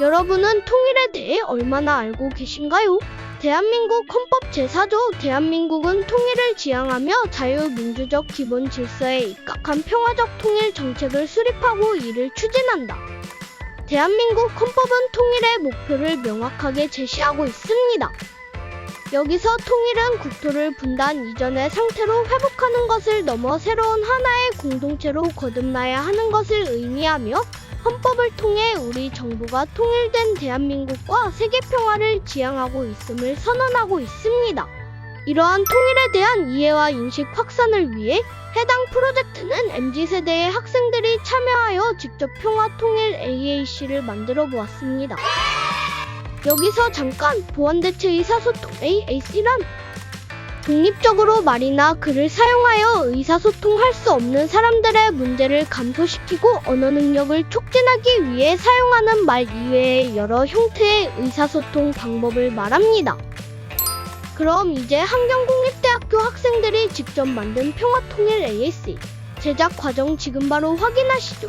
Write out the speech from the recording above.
여러분은 통일에 대해 얼마나 알고 계신가요? 대한민국 헌법 제4조 대한민국은 통일을 지향하며 자유민주적 기본 질서에 입각한 평화적 통일 정책을 수립하고 이를 추진한다. 대한민국 헌법은 통일의 목표를 명확하게 제시하고 있습니다. 여기서 통일은 국토를 분단 이전의 상태로 회복하는 것을 넘어 새로운 하나의 공동체로 거듭나야 하는 것을 의미하며 헌법을 통해 우리 정부가 통일된 대한민국과 세계 평화를 지향하고 있음을 선언하고 있습니다. 이러한 통일에 대한 이해와 인식 확산을 위해 해당 프로젝트는 MZ세대의 학생들이 참여하여 직접 평화 통일 AAC를 만들어 보았습니다. 여기서 잠깐 보안대체 의사소통 AAC란 독립적으로 말이나 글을 사용하여 의사소통할 수 없는 사람들의 문제를 감소시키고 언어 능력을 촉진하기 위해 사용하는 말 이외의 여러 형태의 의사소통 방법을 말합니다. 그럼 이제 한경국립대학교 학생들이 직접 만든 평화통일 AAC 제작 과정 지금 바로 확인하시죠.